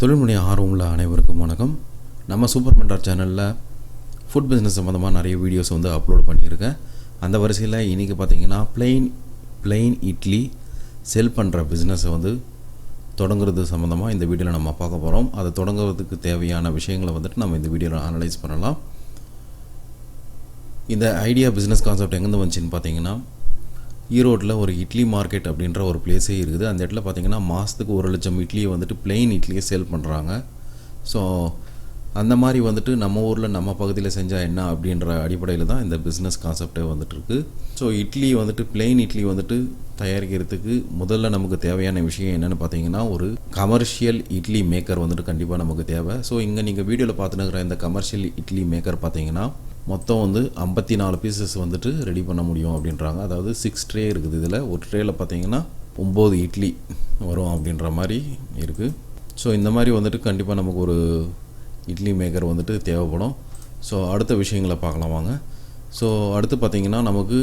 தொழில்முனை ஆர்வம் உள்ள அனைவருக்கும் வணக்கம். நம்ம சூப்பர் மென்டார் சேனலில் ஃபுட் பிஸ்னஸ் சம்மந்தமாக நிறைய வீடியோஸ் வந்து அப்லோட் பண்ணியிருக்கேன். அந்த வரிசையில் இன்றைக்கி பார்த்தீங்கன்னா பிளெயின் பிளெயின் இட்லி செல் பண்ணுற பிஸ்னஸை வந்து தொடங்குறது சம்மந்தமாக இந்த வீடியோவில் நம்ம பார்க்க போகிறோம் அதை தொடங்குறதுக்கு தேவையான விஷயங்களை வந்துட்டு நம்ம இந்த வீடியோவில் அனலைஸ் பண்ணலாம். இந்த ஐடியா பிஸ்னஸ் கான்செப்ட் எங்கேருந்து வந்துச்சுன்னு பார்த்தீங்கன்னா ஈரோட்டில் ஒரு இட்லி மார்க்கெட் அப்படின்ற ஒரு பிளேஸே இருக்குது. அந்த இடத்துல பார்த்தீங்கன்னா மாதத்துக்கு ஒரு லட்சம் இட்லியை வந்துட்டு பிளெயின் இட்லியை சேல் பண்ணுறாங்க ஸோ அந்த மாதிரி வந்துட்டு நம்ம ஊரில் நம்ம பகுதியில் செஞ்சால் என்ன அப்படின்ற அடிப்படையில் தான் இந்த பிஸ்னஸ் கான்செப்டே வந்துட்டுருக்கு ஸோ இட்லி வந்துட்டு பிளெயின் இட்லி வந்துட்டு தயாரிக்கிறதுக்கு முதல்ல நமக்கு தேவையான விஷயம் என்னென்னு பார்த்தீங்கன்னா ஒரு கமர்ஷியல் இட்லி மேக்கர் வந்துட்டு கண்டிப்பாக நமக்கு தேவை. ஸோ இங்கே நீங்கள் வீடியோவில் பார்த்துனுக்கிற இந்த கமர்ஷியல் இட்லி மேக்கர் பார்த்தீங்கன்னா மொத்தம் வந்து ஐம்பத்தி நாலு பீசஸ் வந்துட்டு ரெடி பண்ண முடியும் அப்படின்றாங்க. அதாவது சிக்ஸ் ட்ரே இருக்குது இதில். ஒரு ட்ரேயில் பார்த்தீங்கன்னா ஒம்பது இட்லி வரும் அப்படின்ற மாதிரி இருக்குது ஸோ இந்த மாதிரி வந்துட்டு கண்டிப்பாக நமக்கு ஒரு இட்லி மேக்கர் வந்துட்டு தேவைப்படும். ஸோ அடுத்த விஷயங்களை பார்க்கலாம் வாங்க. ஸோ அடுத்து பார்த்திங்கன்னா நமக்கு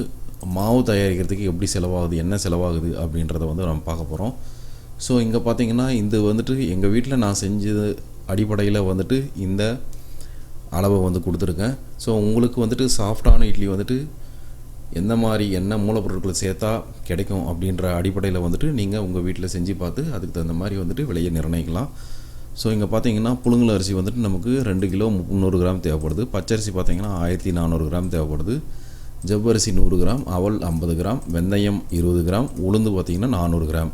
மாவு தயாரிக்கிறதுக்கு எப்படி செலவாகுது என்ன செலவாகுது அப்படின்றத வந்து நம்ம பார்க்க போகிறோம் ஸோ இங்கே பார்த்தீங்கன்னா இது வந்துட்டு எங்கள் வீட்டில் நான் செஞ்சது அடிப்படையில் வந்துட்டு இந்த அளவை வந்து கொடுத்துருக்கேன். ஸோ உங்களுக்கு வந்துட்டு சாஃப்டான இட்லி வந்துட்டு எந்த மாதிரி என்ன மூலப்பொருட்களை சேர்த்தா கிடைக்கும் அப்படின்ற அடிப்படையில் வந்துட்டு நீங்கள் உங்கள் வீட்டில் செஞ்சு பார்த்து அதுக்கு தகுந்த மாதிரி வந்துட்டு விலையை நிர்ணயிக்கலாம். ஸோ இங்கே பார்த்தீங்கன்னா புழுங்கல் அரிசி வந்துட்டு நமக்கு ரெண்டு கிலோ முந்நூறு கிராம் தேவைப்படுது. பச்சரிசி பார்த்தீங்கன்னா ஆயிரத்தி நானூறு கிராம் தேவைப்படுது. ஜவ்வரிசி நூறு கிராம் அவல் ஐம்பது கிராம் வெந்தயம் இருபது கிராம் உளுந்து பார்த்தீங்கன்னா நானூறு கிராம்.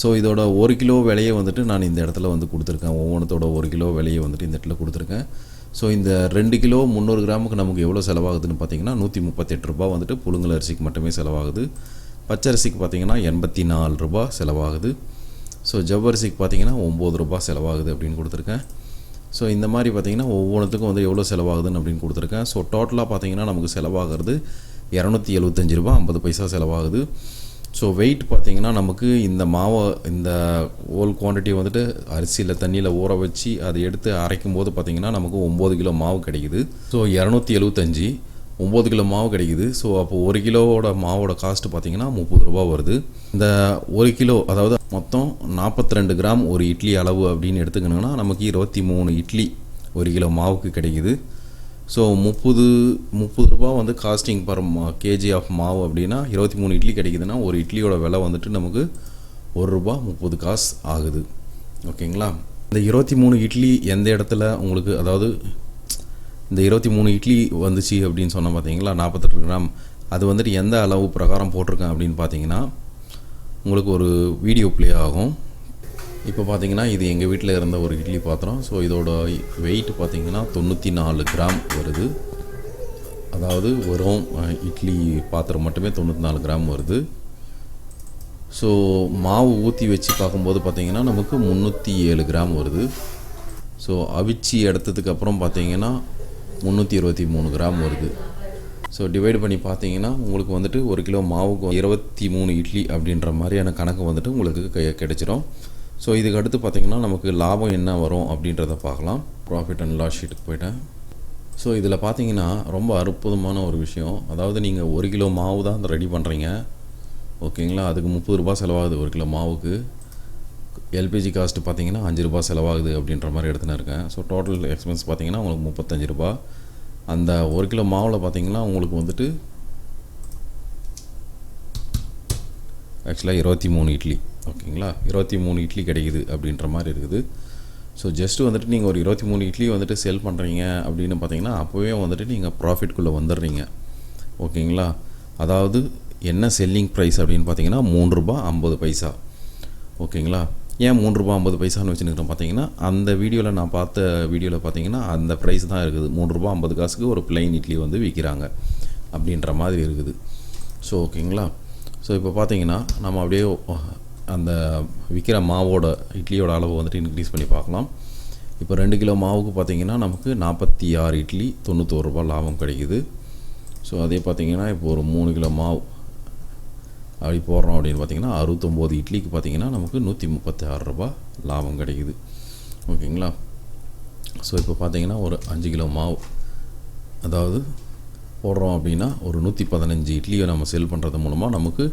ஸோ இதோட ஒரு கிலோ விலையை வந்துட்டு நான் இந்த இடத்துல வந்து கொடுத்துருக்கேன். ஒவ்வொன்றத்தோட ஒரு கிலோ விலையை வந்துட்டு இந்த இடத்துல கொடுத்துருக்கேன். ஸோ இந்த ரெண்டு கிலோ முந்நூறு கிராமுக்கு நமக்கு எவ்வளோ செலவாகுதுன்னு பார்த்தீங்கன்னா நூற்றி முப்பத்தெட்டு ரூபா வந்துட்டு புழுங்கல் அரிசிக்கு மட்டுமே செலவாகுது. பச்சரிசிக்கு பார்த்தீங்கன்னா எண்பத்தி நாலு ரூபா செலவாகுது. ஸோ ஜவ்வரிசிக்கு பார்த்தீங்கன்னா ஒம்பது ரூபா செலவாகுது அப்படின்னு கொடுத்துருக்கேன். ஸோ இந்த மாதிரி பார்த்தீங்கன்னா ஒவ்வொன்றுத்துக்கும் வந்து எவ்வளோ செலவாகுதுன்னு அப்படின்னு கொடுத்துருக்கேன். ஸோ டோட்டலாக பார்த்தீங்கன்னா நமக்கு செலவாகிறது இரநூத்தி எழுபத்தஞ்சு ரூபா ஐம்பது பைசா செலவாகுது. ஸோ வெயிட் பார்த்தீங்கன்னா நமக்கு இந்த மாவை இந்த ஹோல் குவான்டிட்டி வந்துட்டு அரிசியில் தண்ணியில் ஊற வச்சு அதை எடுத்து அரைக்கும் போது பார்த்திங்கன்னா நமக்கு ஒம்பது கிலோ மாவு கிடைக்குது. ஸோ இரநூத்தி எழுபத்தஞ்சி ஒம்பது கிலோ மாவு கிடைக்குது. ஸோ அப்போ ஒரு கிலோவோட மாவோட காஸ்ட் பார்த்தீங்கன்னா முப்பது ரூபா வருது. இந்த ஒரு கிலோ அதாவது மொத்தம் நாற்பத்தி ரெண்டு கிராம் ஒரு இட்லி அளவு அப்படின்னு எடுத்துக்கணுங்கன்னா நமக்கு இருபத்தி மூணு இட்லி ஒரு கிலோ மாவுக்கு கிடைக்குது. ஸோ முப்பது முப்பது ரூபா வந்து காஸ்டிங் பர் கேஜி ஆஃப் மாவு அப்படின்னா இருபத்தி மூணு இட்லி கிடைக்குதுன்னா ஒரு இட்லியோட விலை வந்துட்டு நமக்கு ஒரு ரூபா முப்பது காசு ஆகுது. ஓகேங்களா இந்த இருபத்தி மூணு இட்லி எந்த இடத்துல உங்களுக்கு அதாவது இந்த இருபத்தி மூணு இட்லி வந்துச்சு அப்படின்னு சொன்ன பார்த்தீங்களா? நாற்பத்தெட்டு கிராம். அது வந்துட்டு எந்த அளவு பிரகாரம் போட்டிருக்கேன் அப்படின்னு பார்த்தீங்கன்னா உங்களுக்கு ஒரு வீடியோ ப்ளே ஆகும். இப்போ பார்த்தீங்கன்னா இது எங்கள் வீட்டில் இருந்த ஒரு இட்லி பாத்திரம். ஸோ இதோட வெயிட் பார்த்தீங்கன்னா தொண்ணூற்றி நாலு கிராம் வருது. அதாவது வெறும் இட்லி பாத்திரம் மட்டுமே தொண்ணூற்றி நாலு கிராம் வருது. ஸோ மாவு ஊற்றி வச்சு பார்க்கும்போது பார்த்திங்கன்னா நமக்கு முந்நூற்றி ஏழு கிராம் வருது. ஸோ அவிச்சு எடுத்ததுக்கு அப்புறம் பார்த்தீங்கன்னா முந்நூற்றி இருபத்தி மூணு கிராம் வருது. ஸோ டிவைட் பண்ணி பார்த்தீங்கன்னா உங்களுக்கு வந்துட்டு ஒரு கிலோ மாவுக்கு இருபத்தி மூணு இட்லி அப்படின்ற மாதிரியான கணக்கு வந்துட்டு உங்களுக்கு கெ- கிடைச்சிரும். ஸோ இதுக்கு அடுத்து பார்த்தீங்கன்னா நமக்கு லாபம் என்ன வரும் அப்படின்றத பார்க்கலாம். ப்ராஃபிட் அண்ட் லாஸ் ஷீட்டுக்கு போயிட்டேன். ஸோ இதில் பார்த்தீங்கன்னா ரொம்ப அற்புதமான ஒரு விஷயம். அதாவது நீங்கள் ஒரு கிலோ மாவு தான் ரெடி பண்ணுறீங்க ஓகேங்களா? அதுக்கு முப்பது ரூபா செலவாகுது ஒரு கிலோ மாவுக்கு. எல்பிஜி காஸ்ட் பார்த்தீங்கன்னா அஞ்சு ரூபா செலவாகுது அப்படின்ற மாதிரி எடுத்துன்னு இருக்கேன். ஸோ டோட்டல் எக்ஸ்பென்ஸ் பார்த்தீங்கன்னா உங்களுக்கு முப்பத்தஞ்சு ரூபா அந்த ஒரு கிலோ மாவில் பார்த்தீங்கன்னா உங்களுக்கு வந்துட்டு ஆக்சுவலாக இருபத்தி மூணு இட்லி. ஓகேங்களா? இருபத்தி மூணு இட்லி கிடைக்குது அப்படின்ற மாதிரி இருக்குது. ஸோ ஜஸ்ட்டு வந்துட்டு நீங்கள் ஒரு இருபத்தி மூணு இட்லி வந்துட்டு செல் பண்ணுறீங்க அப்படின்னு பார்த்தீங்கன்னா அப்போவே வந்துட்டு நீங்கள் ப்ராஃபிட்குள்ளே வந்துடுறீங்க. ஓகேங்களா? அதாவது என்ன செல்லிங் ப்ரைஸ் அப்படின்னு பார்த்தீங்கன்னா மூணு ரூபா ஐம்பது பைசா. ஓகேங்களா? ஏன் மூணு ரூபா ஐம்பது பைசான்னு வச்சுருக்கிறோம் பார்த்தீங்கன்னா அந்த வீடியோவில் நான் பார்த்த வீடியோவில் பார்த்தீங்கன்னா அந்த ப்ரைஸ் தான் இருக்குது. மூணு ரூபா ஐம்பது காசுக்கு ஒரு பிளைன் இட்லி வந்து விற்கிறாங்க அப்படின்ற மாதிரி இருக்குது. ஸோ ஓகேங்களா? ஸோ இப்போ பார்த்தீங்கன்னா நம்ம அப்படியே அந்த விற்கிற மாவோட இட்லியோட அளவு வந்துட்டு இன்க்ரீஸ் பண்ணி பார்க்கலாம். இப்போ ரெண்டு கிலோ மாவுக்கு பார்த்தீங்கன்னா நமக்கு நாற்பத்தி ஆறு இட்லி தொண்ணூத்தோரு ரூபா லாபம் கிடைக்குது. ஸோ அதே பார்த்தீங்கன்னா இப்போ ஒரு மூணு கிலோ மாவு அப்படி போடுறோம் அப்படின்னு பார்த்தீங்கன்னா அறுபத்தொம்போது இட்லிக்கு பார்த்தீங்கன்னா நமக்கு நூற்றி முப்பத்தி ஆறு ரூபா லாபம் கிடைக்குது. ஓகேங்களா? ஸோ இப்போ பார்த்தீங்கன்னா ஒரு அஞ்சு கிலோ மாவு அதாவது போடுறோம் அப்படின்னா ஒரு நூற்றி பதினஞ்சு இட்லியை நம்ம செல் பண்ணுறது மூலமாக நமக்கு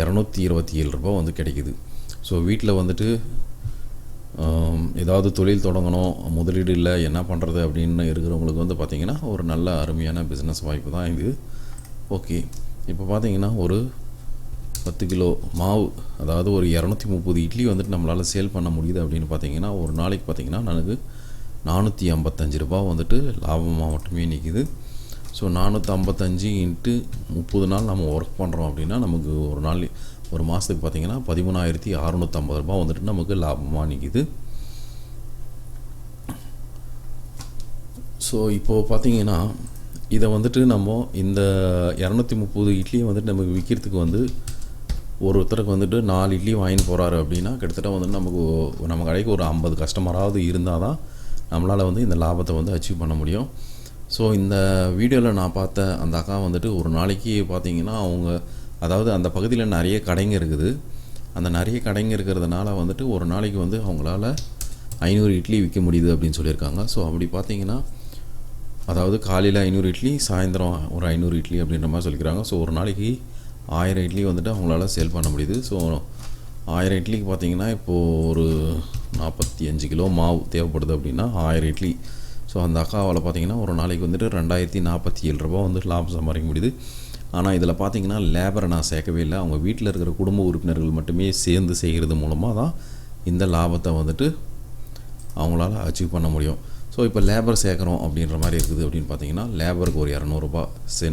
இரநூத்தி இருபத்தி ஏழு ரூபா வந்து கிடைக்குது. ஸோ வீட்டில் வந்துட்டு ஏதாவது தொழில் தொடங்கணும் முதலீடு இல்லை என்ன பண்ணுறது அப்படின்னு இருக்கிறவங்களுக்கு வந்து பார்த்திங்கன்னா ஒரு நல்ல அருமையான பிஸ்னஸ் வாய்ப்பு தான் இது. ஓகே இப்போ பார்த்திங்கன்னா ஒரு பத்து கிலோ மாவு அதாவது ஒரு இரநூத்தி முப்பது இட்லி வந்துட்டு நம்மளால் சேல் பண்ண முடியுது அப்படின்னு பார்த்தீங்கன்னா ஒரு நாளைக்கு பார்த்தீங்கன்னா எனக்கு நானூற்றி ஐம்பத்தஞ்சு ரூபா வந்துட்டு லாபமாக மட்டுமே நிற்கிது ஸோ நானூற்றி ஐம்பத்தஞ்சு இன்ட்டு முப்பது நாள் நம்ம ஒர்க் பண்ணுறோம் அப்படின்னா நமக்கு ஒரு நாள் ஒரு மாதத்துக்கு பார்த்தீங்கன்னா பதிமூணாயிரத்தி அறநூற்றம்பது ரூபா வந்துட்டு நமக்கு லாபமாக நிற்கிது ஸோ இப்போது பார்த்தீங்கன்னா இதை வந்துட்டு நம்ம இந்த இரநூத்தி முப்பது இட்லியை வந்துட்டு நமக்கு விற்கிறதுக்கு வந்து ஒருத்தருக்கு வந்துட்டு நாலு இட்லி வாங்கிட்டு போகிறாரு அப்படின்னா கிட்டத்தட்ட வந்துட்டு நமக்கு நம்ம கடைக்கு ஒரு ஐம்பது கஸ்டமராவது இருந்தால் தான் நம்மளால் வந்து இந்த லாபத்தை வந்து அச்சீவ் பண்ண முடியும். ஸோ இந்த வீடியோவில் நான் பார்த்த அந்த அக்கா வந்துட்டு ஒரு நாளைக்கு பார்த்தீங்கன்னா அவங்க அதாவது அந்த பகுதியில் நிறைய கடைங்க இருக்குது. அந்த நிறைய கடைங்க இருக்கிறதுனால வந்துட்டு ஒரு நாளைக்கு வந்து அவங்களால ஐநூறு இட்லி விற்க முடியுது அப்படின்னு சொல்லியிருக்காங்க. ஸோ அப்படி பார்த்தீங்கன்னா அதாவது காலையில் ஐநூறு இட்லி சாயந்தரம் ஒரு ஐநூறு இட்லி அப்படின்ற மாதிரி சொல்லிக்கிறாங்க. ஸோ ஒரு நாளைக்கு ஆயிரம் இட்லி வந்துட்டு அவங்களால சேல் பண்ண முடியுது. ஸோ ஆயிரம் இட்லிக்கு பார்த்தீங்கன்னா இப்போது ஒரு நாற்பத்தி அஞ்சு கிலோ மாவு தேவைப்படுது அப்படின்னா ஆயிரம் இட்லி. ஸோ அந்த அக்காவால் பார்த்திங்கன்னா ஒரு நாளைக்கு வந்துட்டு ரெண்டாயிரத்தி நாற்பத்தி ஏழு ரூபா வந்து லாபம் சம்பாதிக்க முடியுது. ஆனால் இதில் பார்த்தீங்கன்னா லேபரை நான் சேர்க்கவே இல்லை. அவங்க வீட்டில் இருக்கிற குடும்ப உறுப்பினர்கள் மட்டுமே சேர்ந்து செய்கிறது மூலமாக தான் இந்த லாபத்தை வந்துட்டு அவங்களால அச்சீவ் பண்ண முடியும். ஸோ இப்போ லேபர் சேர்க்குறோம் அப்படின்ற மாதிரி இருக்குது அப்படின்னு பார்த்தீங்கன்னா லேபருக்கு ஒரு இரநூறுபா சே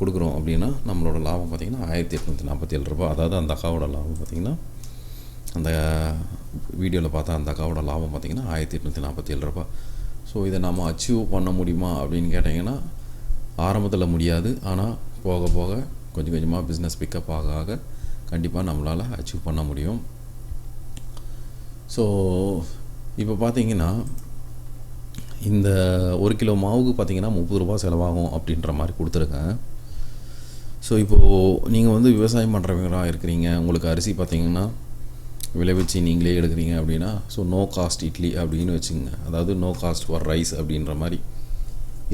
கொடுக்குறோம் அப்படின்னா நம்மளோட லாபம் பார்த்தீங்கன்னா ஆயிரத்தி எட்நூற்றி நாற்பத்தி ஏழு ரூபா அதாவது அந்த அக்காவோட லாபம் பார்த்தீங்கன்னா அந்த வீடியோவில் பார்த்தா அந்த அக்காவோட லாபம் பார்த்தீங்கன்னா ஆயிரத்தி எட்நூற்றி நாற்பத்தி ஏழு ரூபா ஸோ இதை நம்ம அச்சீவ் பண்ண முடியுமா அப்படின்னு கேட்டிங்கன்னா ஆரம்பத்தில் முடியாது. ஆனால் போக போக கொஞ்சம் கொஞ்சமாக பிஸ்னஸ் பிக்கப் ஆக ஆக கண்டிப்பாக நம்மளால் அச்சீவ் பண்ண முடியும். ஸோ இப்போ பார்த்தீங்கன்னா இந்த ஒரு கிலோ மாவுக்கு பார்த்தீங்கன்னா முப்பது ரூபா செலவாகும் அப்படின்ற மாதிரி கொடுத்துருக்கேன். ஸோ இப்போது நீங்கள் வந்து விவசாயம் பண்ணுறவங்களா இருக்கிறீங்க உங்களுக்கு அரிசி பார்த்தீங்கன்னா விளைவிச்சு நீங்களே எடுக்கிறீங்க அப்படின்னா ஸோ நோ காஸ்ட் இட்லி அப்படின்னு வச்சுங்க அதாவது நோ காஸ்ட் ஃபார் ரைஸ் அப்படின்ற மாதிரி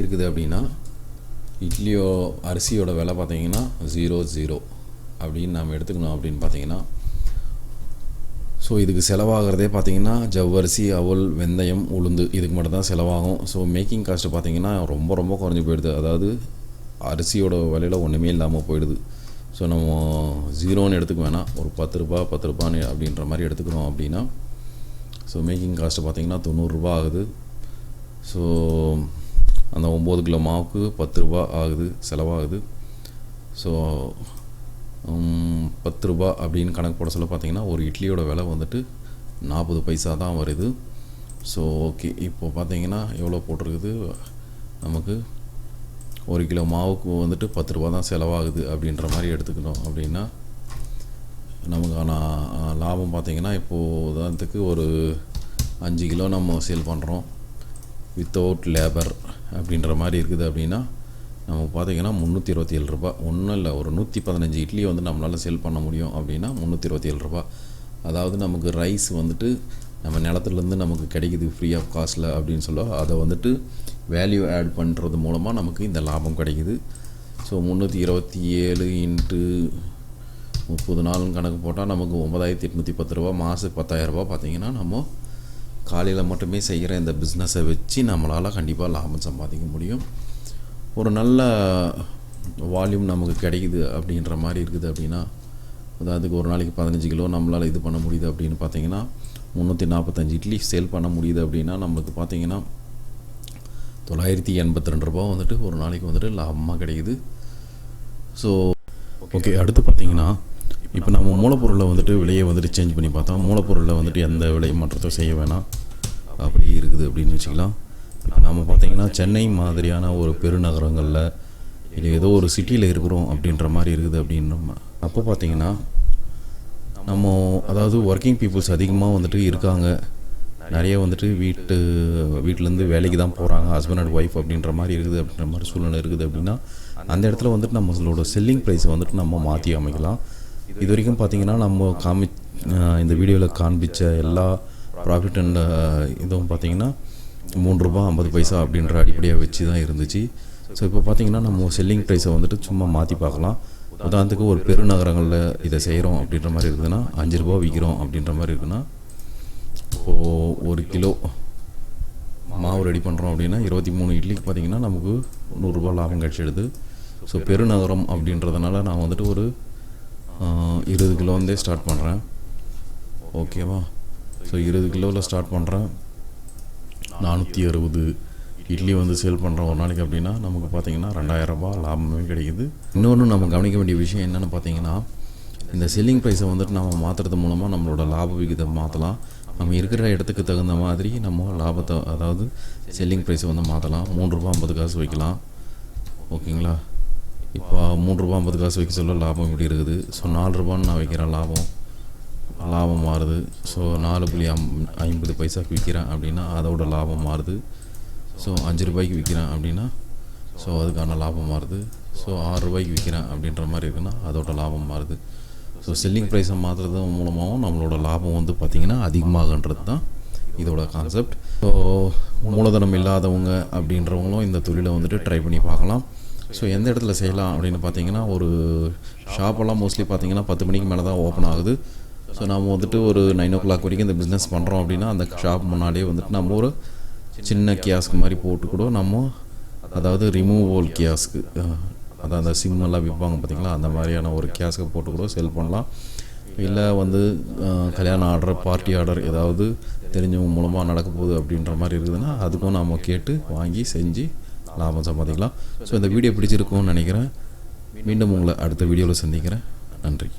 இருக்குது அப்படின்னா இட்லியோ அரிசியோட விலை பார்த்தீங்கன்னா ஜீரோ ஜீரோ அப்படின்னு நாம் எடுத்துக்கணும் அப்படின்னு பார்த்தீங்கன்னா ஸோ இதுக்கு செலவாகிறதே பார்த்தீங்கன்னா ஜவ்வரிசி அவல் வெந்தயம் உளுந்து இதுக்கு மட்டும் தான் செலவாகும். ஸோ மேக்கிங் காஸ்ட்டு பார்த்தீங்கன்னா ரொம்ப ரொம்ப குறைஞ்சி போயிடுது. அதாவது அரிசியோட விலையில் ஒன்றுமே இல்லாமல் போயிடுது. ஸோ நம்ம ஜீரோன்னு எடுத்துக்க வேணாம். ஒரு பத்து ரூபா பத்து ரூபான்னு அப்படின்ற மாதிரி எடுத்துக்கிறோம் அப்படின்னா ஸோ மேக்கிங் காஸ்ட்டு பார்த்தீங்கன்னா தொண்ணூறுரூபா ஆகுது. ஸோ அந்த ஒம்பது கிலோ மாவுக்கு பத்து ரூபா ஆகுது செலவாகுது. ஸோ பத்து ரூபா அப்படின்னு கணக்கு போட சொல்ல பார்த்தீங்கன்னா ஒரு இட்லியோட விலை வந்துட்டு நாற்பது பைசா தான் வருது. ஸோ ஓகே இப்போ பார்த்தீங்கன்னா எவ்வளோ போட்டிருக்குது? நமக்கு ஒரு கிலோ மாவுக்கு வந்துட்டு பத்து ரூபா தான் செலவாகுது அப்படின்ற மாதிரி எடுத்துக்கணும் அப்படின்னா நமக்கான லாபம் பார்த்திங்கன்னா இப்போது உதாரணத்துக்கு ஒரு அஞ்சு கிலோ நம்ம சேல் பண்ணுறோம் வித்தவுட் லேபர் அப்படின்ற மாதிரி இருக்குது அப்படின்னா நமக்கு பார்த்தீங்கன்னா முந்நூற்றி இருபத்தி ஏழு ரூபா. ஒன்றும் இல்லை ஒரு நூற்றி பதினஞ்சு இட்லி வந்து நம்மளால் சேல் பண்ண முடியும் அப்படின்னா முந்நூற்றி இருபத்தி ஏழு ரூபா. அதாவது நமக்கு ரைஸ் வந்துட்டு நம்ம நிலத்துலேருந்து நமக்கு கிடைக்குது ஃப்ரீ ஆஃப் காஸ்ட்டில் அப்படின்னு சொல்ல அதை வந்துட்டு வேல்யூ ஆட் பண்ணுறது மூலமாக நமக்கு இந்த லாபம் கிடைக்குது. ஸோ முந்நூற்றி இருபத்தி ஏழு இன்ட்டு முப்பது நாள்னு கணக்கு போட்டால் நமக்கு ஒன்பதாயிரத்தி எட்நூற்றி பத்து ரூபா மாதத்துக்கு பத்தாயிரரூபா பார்த்திங்கன்னா நம்ம காலையில் மட்டுமே செய்கிற இந்த பிஸ்னஸை வச்சு நம்மளால் கண்டிப்பாக லாபம் சம்பாதிக்க முடியும். ஒரு நல்ல வால்யூம் நமக்கு கிடைக்குது அப்படின்ற மாதிரி இருக்குது அப்படின்னா அதுக்கு ஒரு நாளைக்கு பதினஞ்சு கிலோ நம்மளால் இது பண்ண முடியுது அப்படின்னு பார்த்தீங்கன்னா முந்நூற்றி நாற்பத்தஞ்சு இட்லி சேல் பண்ண முடியுது அப்படின்னா நம்மளுக்கு பார்த்தீங்கன்னா தொள்ளாயிரத்தி எண்பத்தி ரெண்டு ரூபா வந்துட்டு ஒரு நாளைக்கு வந்துட்டு லாபமாக கிடைக்குது. ஸோ ஓகே அடுத்து பார்த்தீங்கன்னா இப்போ நம்ம மூலப்பொருளை வந்துட்டு விலையை வந்துட்டு சேஞ்ச் பண்ணி பார்த்தா மூலப்பொருளில் வந்துட்டு எந்த விலை மாற்றத்தையும் செய்ய வேணாம். அப்படி இருக்குது அப்படின்னு வச்சுக்கலாம். இப்போ நம்ம பார்த்தீங்கன்னா சென்னை மாதிரியான ஒரு பெருநகரங்களில் இல்லை ஏதோ ஒரு சிட்டியில் இருக்கிறோம் அப்படின்ற மாதிரி இருக்குது அப்படின்ற அப்போ பார்த்தீங்கன்னா நம்ம அதாவது ஒர்க்கிங் பீப்புள்ஸ் அதிகமாக வந்துட்டு இருக்காங்க. நிறைய வந்துட்டு வீட்டு வீட்டிலேருந்து வேலைக்கு தான் போகிறாங்க ஹஸ்பண்ட் அண்ட் ஒய்ஃப் அப்படின்ற மாதிரி இருக்குது அப்படின்ற மாதிரி சூழ்நிலை இருக்குது அப்படின்னா அந்த இடத்துல வந்துட்டு நம்மளோட செல்லிங் ப்ரைஸை வந்துட்டு நம்ம மாற்றி அமைக்கலாம். இது வரைக்கும் பார்த்தீங்கன்னா நம்ம காமி இந்த வீடியோவில் காண்பிச்ச எல்லா ப்ராஃபிட் அண்ட் இதுவும் பார்த்தீங்கன்னா மூணு ரூபா ஐம்பது பைசா அப்படின்ற அடிப்படையாக வச்சு தான் இருந்துச்சு. ஸோ இப்போ பார்த்திங்கன்னா நம்ம செல்லிங் ப்ரைஸை வந்துட்டு சும்மா மாற்றி பார்க்கலாம். உதாரணத்துக்கு ஒரு பெருநகரங்களில் இதை செய்கிறோம் அப்படின்ற மாதிரி இருக்குதுன்னா அஞ்சு ரூபா விற்கிறோம் அப்படின்ற மாதிரி இருக்குன்னா இப்போது ஒரு கிலோ மாவு ரெடி பண்ணுறோம் அப்படின்னா இருபத்தி மூணு இட்லிக்கு பார்த்தீங்கன்னா நமக்கு நூறுரூபா லாபம் கிடச்சிடுது. ஸோ பெருநகரம் அப்படின்றதுனால நான் வந்துட்டு ஒரு இருபது கிலோ வந்தே ஸ்டார்ட் பண்ணுறேன் ஓகேவா ஸோ இருபது கிலோவில் ஸ்டார்ட் பண்ணுறேன் நானூற்றி அறுபது இட்லி வந்து சேல் பண்ணுறோம் ஒரு நாளைக்கு அப்படின்னா நமக்கு பார்த்தீங்கன்னா ரெண்டாயிரம் லாபமே கிடைக்குது. இன்னொன்று நம்ம கவனிக்க வேண்டிய விஷயம் என்னென்னு பார்த்தீங்கன்னா இந்த செல்லிங் ப்ரைஸை வந்துட்டு நம்ம மாற்றுறது மூலமாக நம்மளோட லாப விகிதம் மாற்றலாம் நம்ம இருக்கிற இடத்துக்கு தகுந்த மாதிரி நம்ம லாபத்தை அதாவது செல்லிங் ப்ரைஸை வந்து மாற்றலாம் மூணு ரூபா ஐம்பது காசு வைக்கலாம். ஓகேங்களா? இப்போ மூணு ரூபா ஐம்பது காசு வைக்க சொல்ல லாபம் இப்படி இருக்குது. ஸோ நாலு ரூபான்னு நான் வைக்கிறேன் லாபம் லாபம் மாறுது. ஸோ நாலு புள்ளி அம் ஐம்பது பைசாக்கு விற்கிறேன் அப்படின்னா அதோட லாபம் மாறுது. ஸோ அஞ்சு ரூபாய்க்கு விற்கிறேன் அப்படின்னா ஸோ அதுக்கான லாபம் மாறுது. ஸோ ஆறு ரூபாய்க்கு விற்கிறேன் அப்படின்ற மாதிரி இருக்குன்னா அதோட லாபம் மாறுது. ஸோ செல்லிங் ப்ரைஸை மாற்றுறது மூலமாகவும் நம்மளோட லாபம் வந்து பார்த்திங்கன்னா அதிகமாகன்றது தான் இதோட கான்செப்ட் ஸோ மூலதனம் இல்லாதவங்க அப்படின்றவங்களும் இந்த தொழிலை வந்துட்டு ட்ரை பண்ணி பார்க்கலாம். ஸோ எந்த இடத்துல செய்யலாம் அப்படின்னு பார்த்தீங்கன்னா ஒரு ஷாப்பெல்லாம் மோஸ்ட்லி பார்த்தீங்கன்னா பத்து மணிக்கு மேலே தான் ஓப்பன் ஆகுது. ஸோ நம்ம வந்துட்டு ஒரு நைன் ஓ கிளாக் வரைக்கும் இந்த பிஸ்னஸ் பண்ணுறோம் அப்படின்னா அந்த ஷாப் முன்னாடியே வந்துட்டு நம்ம ஒரு சின்ன கியாஸ்க் மாதிரி போட்டு கூட நம்ம அதாவது ரிமூவல் கியாஸ்க்கு அதான் அந்த சிம் விற்பாங்க பார்த்தீங்களா? அந்த மாதிரியான ஒரு கியாஸ்க்கு போட்டு கூட செல் பண்ணலாம். இல்லை வந்து கல்யாணம் கல்யாண ஆர்டர் பார்ட்டி ஆர்டர் ஏதாவது தெரிஞ்சவங்க மூலமாக நடக்க போகுது அப்படின்ற மாதிரி இருக்குதுன்னா அதுக்கும் நாம் கேட்டு வாங்கி செஞ்சு லாபம் சம்பாதிக்கலாம். ஸோ இந்த வீடியோ பிடிச்சிருக்கும்னு நினைக்கிறேன். மீண்டும் உங்களை அடுத்த வீடியோவில் சந்திக்கிறேன். நன்றி